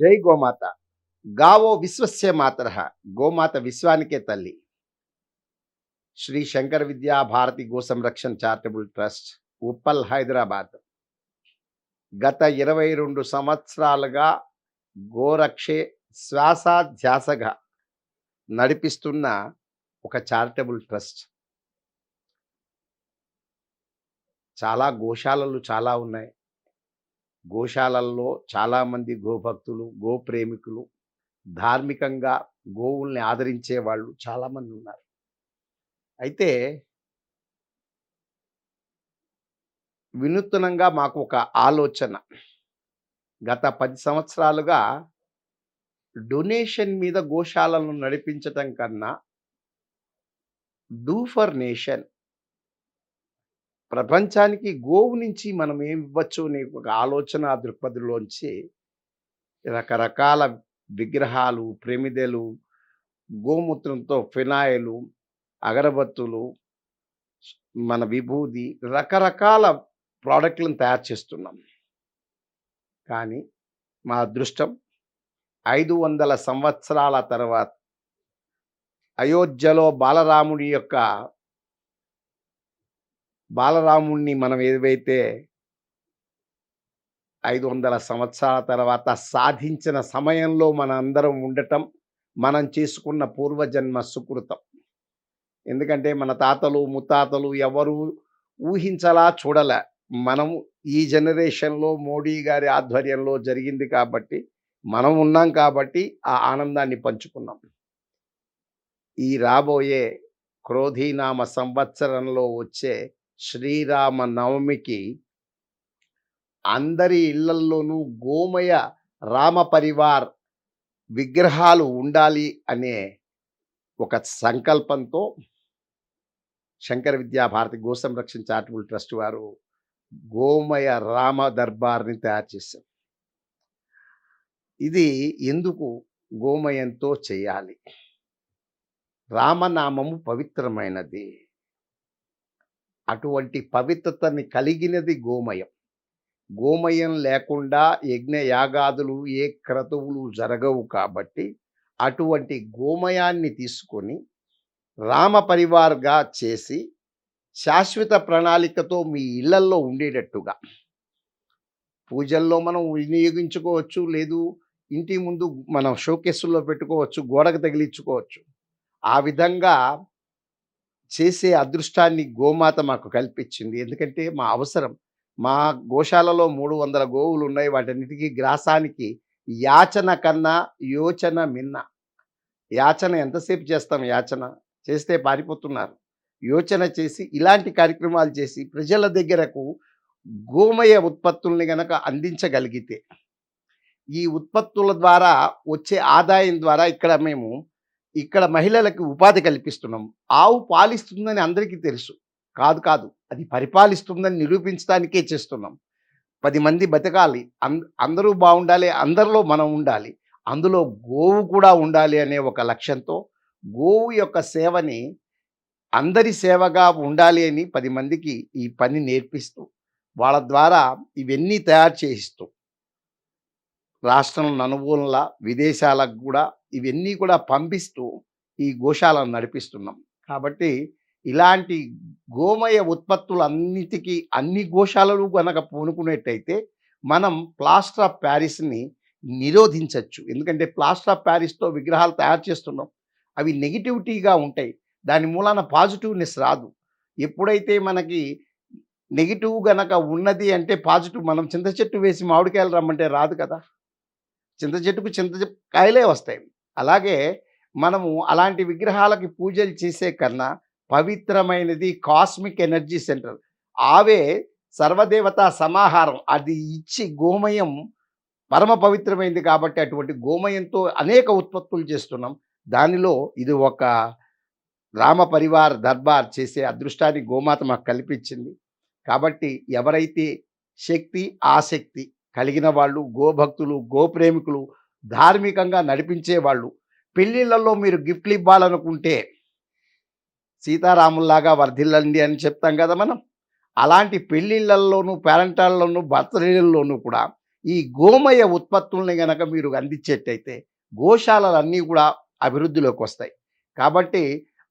జై గోమాత. గావో విశ్వస్య మాతర. గోమాత విశ్వానికే తల్లి. Sri Shankara Vidya Bharati Go Samrakshana charitable trust Uppal Hyderabad. గత ఇరవై రెండు సంవత్సరాలుగా గోరక్షే శ్వాసాధ్యాసగా నడిపిస్తున్న ఒక చారిటబుల్ ట్రస్ట్. చాలా గోశాలలు చాలా ఉన్నాయి. గోశాలల్లో చాలామంది గోభక్తులు గో ప్రేమికులు ధార్మికంగా గోవుల్ని ఆదరించే వాళ్ళు చాలామంది ఉన్నారు. అయితే వినూత్నంగా మాకు ఒక ఆలోచన. గత పది సంవత్సరాలుగా డొనేషన్ మీద గోశాలను నడిపించటం కన్నా డూ ఫర్ నేషన్ ప్రపంచానికి గోవు నుంచి మనం ఏం ఇవ్వచ్చు అనే ఒక ఆలోచన దృక్పథంలోంచి రకరకాల విగ్రహాలు ప్రేమిదలు గోమూత్రంతో ఫినాయిలు అగరబత్తులు మన విభూది రకరకాల ప్రోడక్ట్లను తయారు చేస్తున్నాం. కానీ మా అదృష్టం ఐదు వందల సంవత్సరాల తర్వాత అయోధ్యలో బాలరాముడి యొక్క బాలరాముణ్ణి మనం ఏవైతే ఐదు వందల సంవత్సరాల తర్వాత సాధించిన సమయంలో మన అందరం ఉండటం మనం చేసుకున్న పూర్వజన్మ సుకృతం. ఎందుకంటే మన తాతలు ముత్తాతలు ఎవరు ఊహించలా చూడలే. మనం ఈ జనరేషన్లో మోడీ గారి ఆధ్వర్యంలో జరిగింది కాబట్టి మనం ఉన్నాం కాబట్టి ఆ ఆనందాన్ని పంచుకున్నాం. ఈ రాబోయే క్రోధీనామ సంవత్సరంలో వచ్చే శ్రీరామ నవమికి అందరి ఇళ్ళల్లోనూ గోమయ రామ పరివార్ విగ్రహాలు ఉండాలి అనే ఒక సంకల్పంతో శంకర విద్యా భారతి గో సంరక్షణ చారిటబుల్ ట్రస్ట్ వారు గోమయ రామ దర్బార్ని తయారు చేశారు. ఇది ఎందుకు గోమయంతో చేయాలి? రామనామము పవిత్రమైనది. అటువంటి పవిత్రతని కలిగినది గోమయం. గోమయం లేకుండా యజ్ఞ యాగాదులు ఏ క్రతువులు జరగవు కాబట్టి అటువంటి గోమయాన్ని తీసుకొని రామ పరివార్గా చేసి శాశ్వత ప్రణాళికతో మీ ఇళ్ళల్లో ఉండేటట్టుగా. పూజల్లో మనం వినియోగించుకోవచ్చు లేదు ఇంటి ముందు మనం షోకేసుల్లో పెట్టుకోవచ్చు గోడకు తగిలించుకోవచ్చు. ఆ విధంగా చేసే అదృష్టాన్ని గోమాత మాకు కల్పించింది. ఎందుకంటే మా అవసరం. మా గోశాలలో మూడు వందల గోవులు ఉన్నాయి. వాటన్నిటికీ గ్రాసానికి యాచన కన్నా యోచన మిన్న. యాచన ఎంతసేపు చేస్తాం? యాచన చేస్తే పారిపోతున్నారు. యోచన చేసి ఇలాంటి కార్యక్రమాలు చేసి ప్రజల దగ్గరకు గోమయ ఉత్పత్తుల్ని గనక అందించగలిగితే ఈ ఉత్పత్తుల ద్వారా వచ్చే ఆదాయం ద్వారా ఇక్కడ మేము ఇక్కడ మహిళలకు ఉపాధి కల్పిస్తున్నాం. ఆవు పాలిస్తుందని అందరికీ తెలుసు. కాదు కాదు. అది పరిపాలిస్తుందని నిరూపించడానికే చేస్తున్నాం. పది మంది బతకాలి. అందరూ బాగుండాలి. అందరిలో మనం ఉండాలి. అందులో గోవు కూడా ఉండాలి అనే ఒక లక్ష్యంతో గోవు యొక్క సేవని అందరి సేవగా ఉండాలి అని పది మందికి ఈ పని నేర్పిస్తూ వాళ్ళ ద్వారా ఇవన్నీ తయారు చేయిస్తూ రాష్ట్రం నలుమూలల విదేశాలకు కూడా ఇవన్నీ కూడా పంపిస్తూ ఈ గోశాలను నడిపిస్తున్నాం. కాబట్టి ఇలాంటి గోమయ ఉత్పత్తులన్నిటికీ అన్ని గోశాలలు కనుక పూనుకునేట్టయితే మనం ప్లాస్టర్ ఆఫ్ ప్యారిస్ని నిరోధించవచ్చు ఎందుకంటే ప్లాస్టర్ ఆఫ్ ప్యారిస్తో విగ్రహాలు తయారు చేస్తున్నాం. అవి నెగిటివిటీగా ఉంటాయి. దాని మూలాన పాజిటివ్నెస్ రాదు. ఎప్పుడైతే మనకి నెగిటివ్ గనక ఉన్నది అంటే పాజిటివ్ మనం చింత చెట్టు వేసి మామిడికాయలు రమ్మంటే రాదు కదా. చింత చెట్టుకు చింత కాయలే వస్తాయి. అలాగే మనము అలాంటి విగ్రహాలకి పూజలు చేసే కన్నా పవిత్రమైనది కాస్మిక్ ఎనర్జీ సెంటర్. ఆవే సర్వదేవతా సమాహారం. అది ఇచ్చి గోమయం పరమ పవిత్రమైంది కాబట్టి అటువంటి గోమయంతో అనేక ఉత్పత్తులు చేస్తున్నాం. దానిలో ఇది ఒక రామ పరివార్ దర్బార్ చేసే అదృష్టాన్ని గోమాత మాకు కల్పించింది. కాబట్టి ఎవరైతే శక్తి ఆసక్తి కలిగిన వాళ్ళు గోభక్తులు గోప్రేమికులు ధార్మికంగా నడిపించే వాళ్ళు. పెళ్ళిళ్ళల్లో మీరు గిఫ్ట్లు ఇవ్వాలనుకుంటే సీతారాముల్లాగా వర్ధిల్లండి అని చెప్తాం కదా మనం. అలాంటి పెళ్ళిళ్ళల్లోనూ పేరెంటాల్లోనూ బర్త్డేల్లోనూ కూడా ఈ గోమయ ఉత్పత్తుల్ని గనక మీరు అందించేటైతే గోశాలలన్నీ కూడా అభివృద్ధిలోకి వస్తాయి. కాబట్టి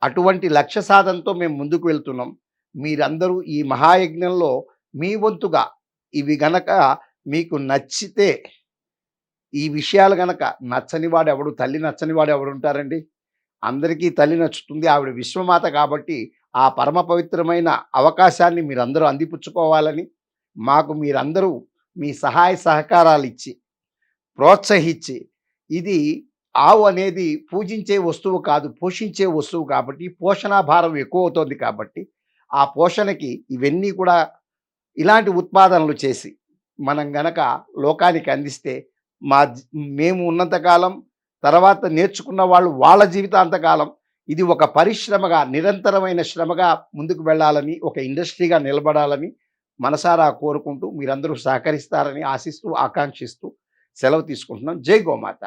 అటువంటి లక్ష్య సాధనతో మేము ముందుకు వెళ్తున్నాం. మీరందరూ ఈ మహాయజ్ఞంలో మీ వంతుగా ఇవి గనక మీకు నచ్చితే ఈ విషయాలు గనక నచ్చని వాడు ఎవడు తల్లి నచ్చని వాడు ఎవడు ఉంటారండి అందరికీ తల్లి నచ్చుతుంది ఆవిడ విశ్వమాత కాబట్టి ఆ పరమ పవిత్రమైన అవకాశాన్ని మీరందరూ అందిపుచ్చుకోవాలని మాకు మీరందరూ మీ సహాయ సహకారాలు ఇచ్చి ప్రోత్సహించి ఇది ఆవు అనేది పూజించే వస్తువు కాదు పోషించే వస్తువు కాబట్టి పోషణాభారం ఎక్కువ అవుతుంది కాబట్టి ఆ పోషణకి ఇవన్నీ కూడా ఇలాంటి ఉత్పాదనలు చేసి మనం గనక లోకానికి అందిస్తే మా మేము ఉన్నంతకాలం తర్వాత నేర్చుకున్న వాళ్ళు వాళ్ళ జీవితాంతకాలం ఇది ఒక పరిశ్రమగా నిరంతరమైన శ్రమగా ముందుకు వెళ్ళాలని ఒక ఇండస్ట్రీగా నిలబడాలని మనసారా కోరుకుంటూ మీరందరూ సహకరిస్తారని ఆశిస్తూ ఆకాంక్షిస్తూ సెలవు తీసుకుంటున్నాం. జై గోమాత.